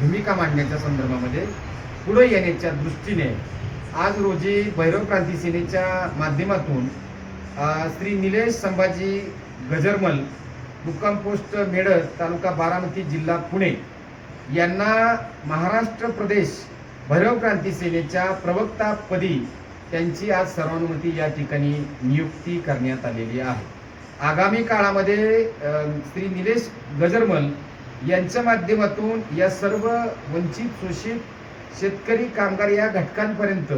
भूमिका मांडण्याच्या संदर्भामध्ये पुढे येण्याच्या दृष्टीने आज रोजी भैरव क्रांती सेनेच्या माध्यमातून श्री निलेश संभाजी गजरमल मुक्काम पोस्ट मेडळ तालुका बारामती जिल्हा पुणे यांना महाराष्ट्र प्रदेश भैरव क्रांती सेनेच्या प्रवक्तापदी त्यांची आज सर्वानुमती या ठिकाणी नियुक्ती करण्यात आलेली आहे. आगामी काळामध्ये श्री निलेश गजरमल यांच्या माध्यमातून या सर्व वंचित शोषित शेतकरी कामगार या घटकांपर्यंत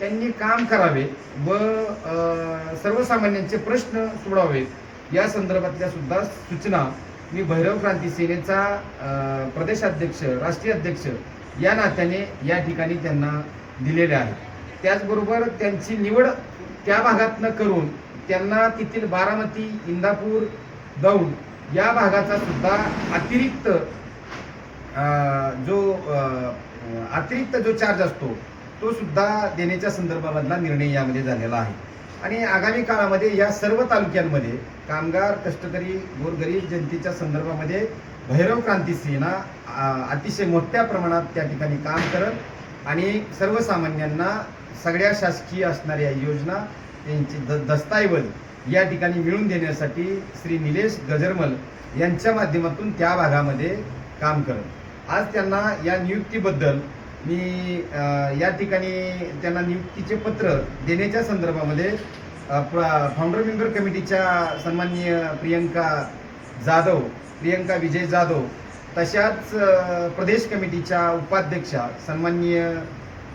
त्यांनी काम करावे व सर्वसामान्यांचे प्रश्न सोडवावेत. या संदर्भातल्या सुद्धा सूचना मी भैरव क्रांती सेनेचा प्रदेशाध्यक्ष राष्ट्रीय अध्यक्ष या नात्याने या ठिकाणी त्यांना दिलेल्या आहेत. त्याचबरोबर त्यांची निवड त्या भागातनं करून त्यांना तेथील बारामती इंदापूर दौंड या भागाचा सुद्धा अतिरिक्त जो अतिरिक्त जो चार्ज असतो तो सुद्धा देण्याच्या संदर्भामधला निर्णय यामध्ये झालेला आहे. आणि आगामी काळामध्ये या सर्व तालुक्यांमध्ये कामगार कष्टकरी गोरगरीब जनतेच्या संदर्भामध्ये भैरव क्रांती सेना अतिशय मोठ्या प्रमाणात त्या ठिकाणी काम करत आणि सर्वसामान्यांना सगळ्या शासकीय असणाऱ्या योजना त्यांची द दस्तऐवज या ठिकाणी मिळून देण्यासाठी श्री निलेश गजरमल यांच्या माध्यमातून त्या भागामध्ये काम करत. आज त्यांना या नियुक्तीबद्दल मी या ठिकाणी त्यांना नियुक्तीचे पत्र देण्याच्या संदर्भामध्ये प्र- फाउंडर मेंबर कमिटीच्या सन्माननीय प्रियंका जाधव प्रियंका विजय जाधव तशाच प्रदेश कमिटीच्या उपाध्यक्षा सन्माननीय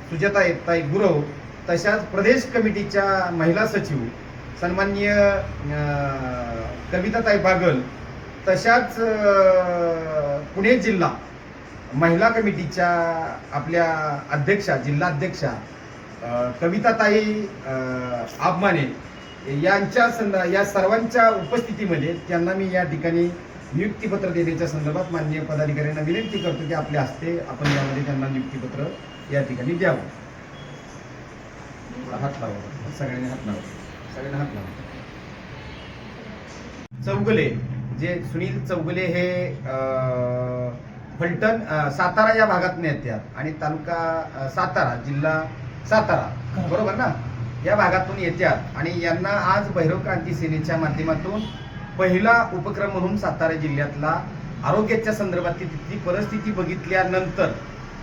सुजाता ताई गुरव तशाच प्रदेश कमिटीच्या महिला सचिव सन्माननीय कविताताई बागल तशाच पुणे जिल्हा महिला कमिटीच्या आपल्या अध्यक्षा जिल्हाध्यक्षा अध्यक्षा कविताताई अ, आबमाने यांच्या संद या सर्वांच्या उपस्थितीमध्ये त्यांना मी या ठिकाणी नियुक्तीपत्र देण्याच्या संदर्भात माननीय पदाधिकाऱ्यांना विनंती करतो की आपल्या हस्ते आपण यामध्ये त्यांना नियुक्तीपत्र या ठिकाणी द्यावं. हात लावा. सगळ्यांनी हात लावा. सगळ्यांनी हात लावा चौगुले जे सुनील चौगुले हे फलटण सातारा या भागात येतात आणि तालुका सातारा जिल्हा सातारा. बरोबर ना? या भागातून येतात आणि यांना आज भैरव क्रांती सेनेच्या माध्यमातून पहिला उपक्रम म्हणून सातारा जिल्ह्यातला आरोग्याच्या संदर्भातली तिथली परिस्थिती बघितल्यानंतर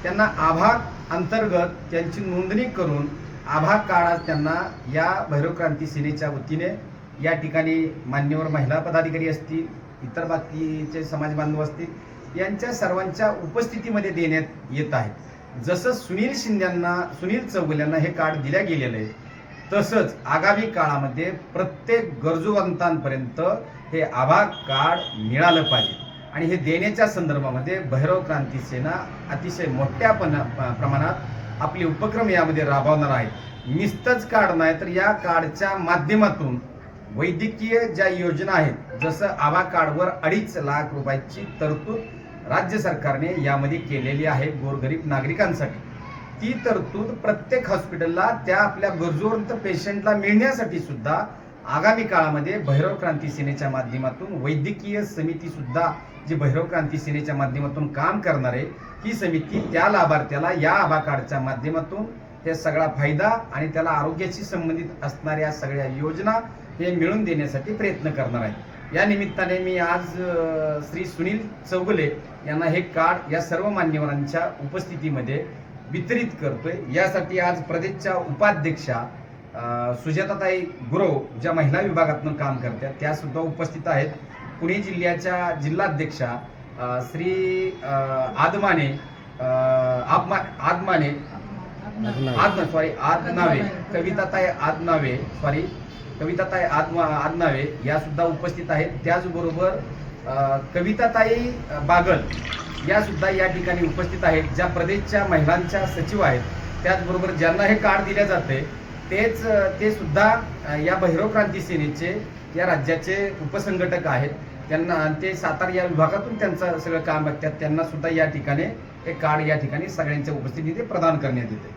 त्यांना आभा अंतर्गत त्यांची नोंदणी करून आभा काळात त्यांना या भैरव क्रांती सेनेच्या वतीने या ठिकाणी मान्यवर महिला पदाधिकारी असतील इतर बाकीचे समाज बांधव असतील यांच्या सर्वांच्या उपस्थितीमध्ये देण्यात येत आहे. जसं सुनील शिंद्यांना सुनील चौगुल यांना हे कार्ड दिल्या गेलेलं आहे तसंच आगामी काळामध्ये प्रत्येक गरजूवंतांपर्यंत हे आभा कार्ड मिळालं पाहिजे. आणि हे देण्याच्या संदर्भामध्ये भैरव क्रांती सेना अतिशय मोठ्या पण- प्रमाणात आपले उपक्रम यामध्ये राबवणार आहेत. निस्तच कार्ड नाही तर या कार्डच्या माध्यमातून वैद्यकीय ज्या योजना आहेत जसं आवा कार्डवर अडीच लाख रुपयाची तरतूद राज्य सरकारने यामध्ये केलेली आहे गोरगरीब नागरिकांसाठी. ती तरतूद प्रत्येक हॉस्पिटलला त्या आपल्या गरजूवंत पेशंटला मिळण्यासाठी सुद्धा आगामी काळामध्ये भैरव क्रांती सेनेच्या माध्यमातून वैद्यकीय समिती सुद्धा जी भैरव क्रांती सेनेच्या माध्यमातून काम करणार आहे ही समिती त्या लाभार्थ्याला या आभा कार्डच्या माध्यमातून हे सगळा फायदा आणि त्याला आरोग्याशी संबंधित असणाऱ्या सगळ्या योजना हे मिळवून देण्यासाठी प्रयत्न करणार आहे या निमित्ताने मी आज श्री सुनील चौगुले यांना हे कार्ड या सर्व मान्यवरांच्या उपस्थितीमध्ये वितरित करतोय. यासाठी आज प्रदेशच्या उपाध्यक्षा सुजाताताई गुरव ज्या महिला विभागातून काम करतात त्या सुद्धा उपस्थित आहेत. पुणे जिल्ह्याच्या जिल्हाध्यक्षा श्री आदमाने अ, आबमा आदमाने आद सॉरी आदनावे कविताताई आदनावे सॉरी कविताताई आदमा आदनावे या सुद्धा उपस्थित आहेत. त्याचबरोबर अ, कविताताई बागल या सुद्धा या ठिकाणी उपस्थित आहेत. ज्या प्रदेशच्या महिलांच्या सचिव आहेत. त्याचबरोबर ज्यांना हे कार्ड दिले जाते तेच ते सुद्धा या भैरव क्रांती सेनेचे या राज्याचे उपसंघटक आहेत. त्यांना ते सातारा या विभागातून त्यांचं सगळं काम बघतात. त्यांना सुद्धा या ठिकाणी एक कार्ड या ठिकाणी सगळ्यांच्या उपस्थितीत प्रदान करण्यात येते.